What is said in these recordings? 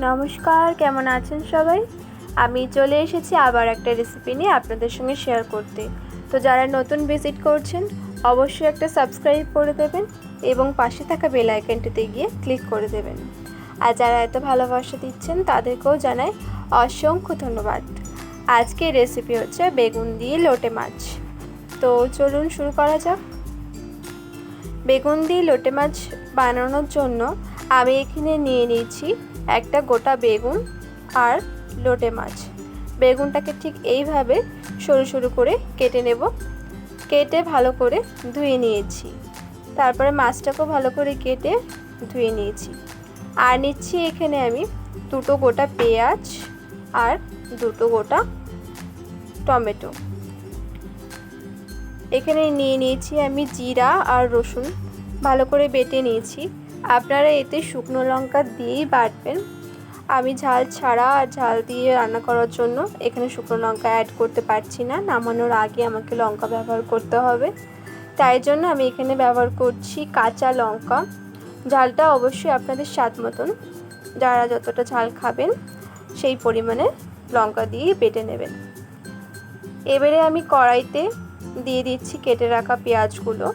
নমস্কার, কেমন আছেন সবাই? আমি চলে এসেছি আবার একটা রেসিপি নিয়ে আপনাদের সঙ্গে শেয়ার করতে। তো যারা নতুন ভিজিট করছেন, অবশ্যই একটা সাবস্ক্রাইব করে দেবেন এবং পাশে থাকা বেল আইকনটিতে গিয়ে ক্লিক করে দেবেন। আর যারা এত ভালোবাসা দিচ্ছেন, তাদেরকেও জানাই অসংখ্য ধন্যবাদ। আজকের রেসিপি হচ্ছে বেগুন দিয়ে লোটে মাছ। তো চলুন শুরু করা যাক। বেগুন দিয়ে লোটে মাছ বানানোর জন্য আমি এখানে নিয়ে নিয়েছি একটা গোটা বেগুন আর লোটে মাছ। বেগুনটাকে ঠিক এইভাবে সরু সরু করে কেটে নেব। কেটে ভালো করে ধুয়ে নিয়েছি। তারপরে মাছটাকেও ভালো করে কেটে ধুয়ে নিয়েছি। আর নিচ্ছি এখানে আমি দুটো গোটা পেঁয়াজ আর দুটো গোটা টমেটো। এখানে নিয়ে নিয়েছি আমি জিরা আর রসুন। ভালো করে বেটে নিয়েছি। আপনারা এতে শুকনো লঙ্কা দিয়েই বাটবেন। আমি ঝাল ছাড়া আর ঝাল দিয়ে রান্না করার জন্য এখানে শুকনো লঙ্কা অ্যাড করতে পারছি না। নামানোর আগে আমাকে লঙ্কা ব্যবহার করতে হবে। তাই জন্য আমি এখানে ব্যবহার করছি কাঁচা লঙ্কা। ঝালটা অবশ্যই আপনাদের স্বাদ মতন। যারা যতটা ঝাল খাবেন, সেই পরিমাণে লঙ্কা দিয়ে বেটে নেবেন। এবারে আমি কড়াইতে দিয়ে দিচ্ছি কেটে রাখা পেঁয়াজগুলো।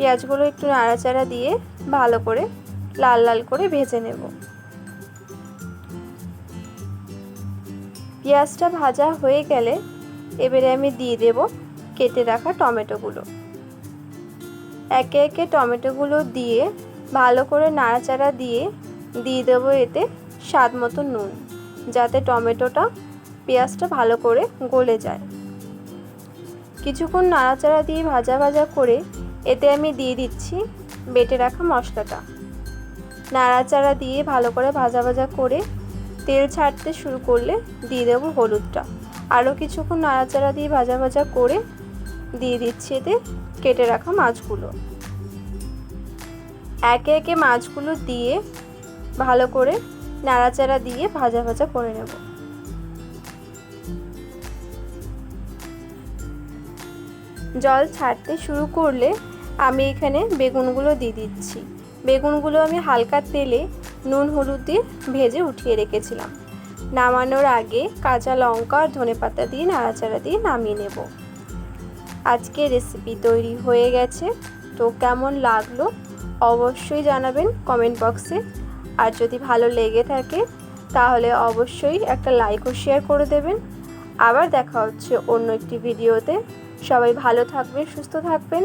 পেঁয়াজগুলো একটু নাড়াচাড়া দিয়ে ভালো করে লাল লাল করে ভেজে নেব। পেঁয়াজটা ভাজা হয়ে গেলে এবারে আমি দিয়ে দেব কেটে রাখা টমেটোগুলো। একে একে টমেটোগুলো দিয়ে ভালো করে নাড়াচাড়া দিয়ে দিয়ে দেবো এতে স্বাদ মতো নুন, যাতে টমেটোটা পেঁয়াজটা ভালো করে গলে যায়। কিছুক্ষণ নাড়াচাড়া দিয়ে ভাজা ভাজা করে এতে আমি দিয়ে দিচ্ছি বেটে রাখা মশলাটা। নাড়াচাড়া দিয়ে ভালো করে ভাজা ভাজা করে তেল ছাড়তে শুরু করলে দিয়ে দেবো হলুদটা। আরও কিছুক্ষণ নাড়াচাড়া দিয়ে ভাজা ভাজা করে দিয়ে দিচ্ছি এতে কেটে রাখা মাছগুলো। একে একে মাছগুলো দিয়ে ভালো করে নাড়াচাড়া দিয়ে ভাজা ভাজা করে নেব। জল ছাড়তে শুরু করলে আমি এখানে বেগুনগুলো দিয়ে দিচ্ছি। বেগুনগুলো আমি হালকা তেলে নুন, হলুদ দিয়ে ভেজে উঠিয়ে রেখেছিলাম। নামানোর আগে কাঁচা লঙ্কা আর ধনে পাতা দিয়ে নাড়াচাড়া দিয়ে নামিয়ে নেব। আজকে রেসিপি তৈরি হয়ে গেছে। তো কেমন লাগল অবশ্যই জানাবেন কমেন্ট বক্সে আর যদি ভালো লেগে থাকে, তাহলে অবশ্যই একটা লাইক ও শেয়ার করে দেবেন। আবার দেখা হচ্ছে অন্য একটি ভিডিওতে সবাই ভালো থাকবেন, সুস্থ থাকবেন।